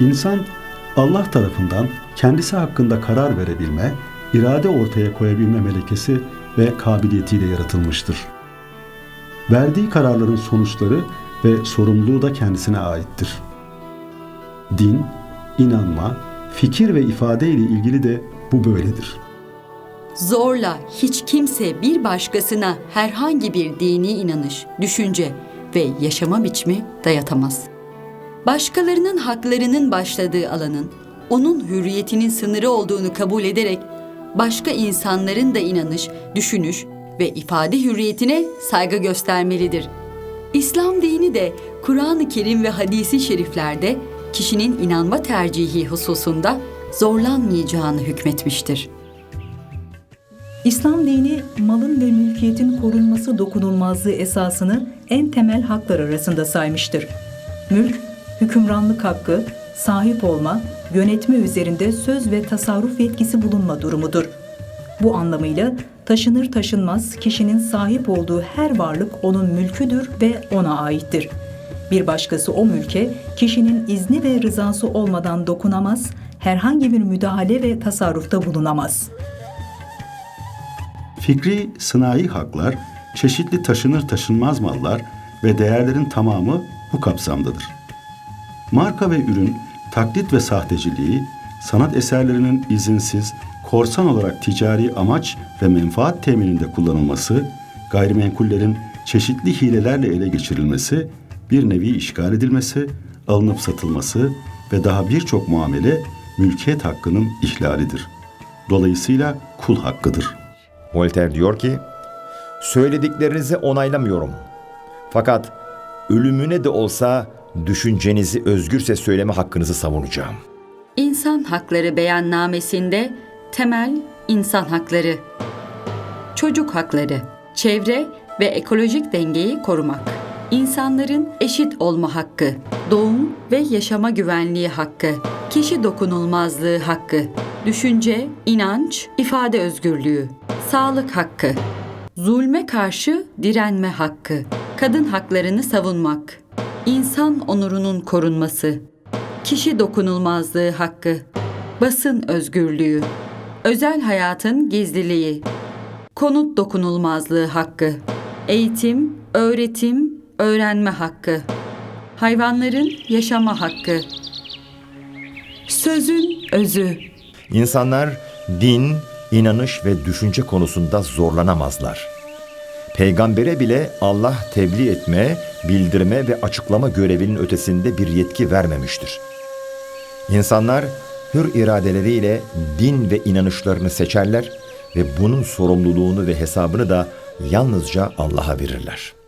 İnsan Allah tarafından kendisi hakkında karar verebilme, irade ortaya koyabilme melekesi ve kabiliyetiyle yaratılmıştır. Verdiği kararların sonuçları ve sorumluluğu da kendisine aittir. Din, inanma, fikir ve ifade ile ilgili de bu böyledir. Zorla hiç kimse bir başkasına herhangi bir dini inanış, düşünce ve yaşama biçimi dayatamaz. Başkalarının haklarının başladığı alanın onun hürriyetinin sınırı olduğunu kabul ederek başka insanların da inanış, düşünüş ve ifade hürriyetine saygı göstermelidir. İslam dini de Kur'an-ı Kerim ve hadisi şeriflerde kişinin inanma tercihi hususunda zorlanmayacağını hükmetmiştir. İslam dini malın ve mülkiyetin korunması dokunulmazlığı esasını en temel haklar arasında saymıştır. Mülk, hükümranlık hakkı, sahip olma, yönetme üzerinde söz ve tasarruf yetkisi bulunma durumudur. Bu anlamıyla taşınır taşınmaz kişinin sahip olduğu her varlık onun mülküdür ve ona aittir. Bir başkası o mülke kişinin izni ve rızası olmadan dokunamaz, herhangi bir müdahale ve tasarrufta bulunamaz. Fikri sınai haklar, çeşitli taşınır taşınmaz mallar ve değerlerin tamamı bu kapsamdadır. Marka ve ürün, taklit ve sahteciliği, sanat eserlerinin izinsiz, korsan olarak ticari amaç ve menfaat temininde kullanılması, gayrimenkullerin çeşitli hilelerle ele geçirilmesi, bir nevi işgal edilmesi, alınıp satılması ve daha birçok muamele mülkiyet hakkının ihlalidir. Dolayısıyla kul hakkıdır. Voltaire diyor ki, söylediklerinizi onaylamıyorum. Fakat ölümüne de olsa düşüncenizi özgürse söyleme hakkınızı savunacağım. İnsan Hakları Beyannamesinde temel insan hakları, çocuk hakları, çevre ve ekolojik dengeyi korumak, insanların eşit olma hakkı, doğum ve yaşama güvenliği hakkı, kişi dokunulmazlığı hakkı, düşünce, inanç, ifade özgürlüğü, sağlık hakkı, zulme karşı direnme hakkı, kadın haklarını savunmak, insan onurunun korunması, kişi dokunulmazlığı hakkı, basın özgürlüğü, özel hayatın gizliliği, konut dokunulmazlığı hakkı, eğitim, öğretim, öğrenme hakkı, hayvanların yaşama hakkı, sözün özü, İnsanlar din, inanış ve düşünce konusunda zorlanamazlar. Peygambere bile Allah tebliğ etme, bildirme ve açıklama görevinin ötesinde bir yetki vermemiştir. İnsanlar hür iradeleriyle din ve inanışlarını seçerler ve bunun sorumluluğunu ve hesabını da yalnızca Allah'a verirler.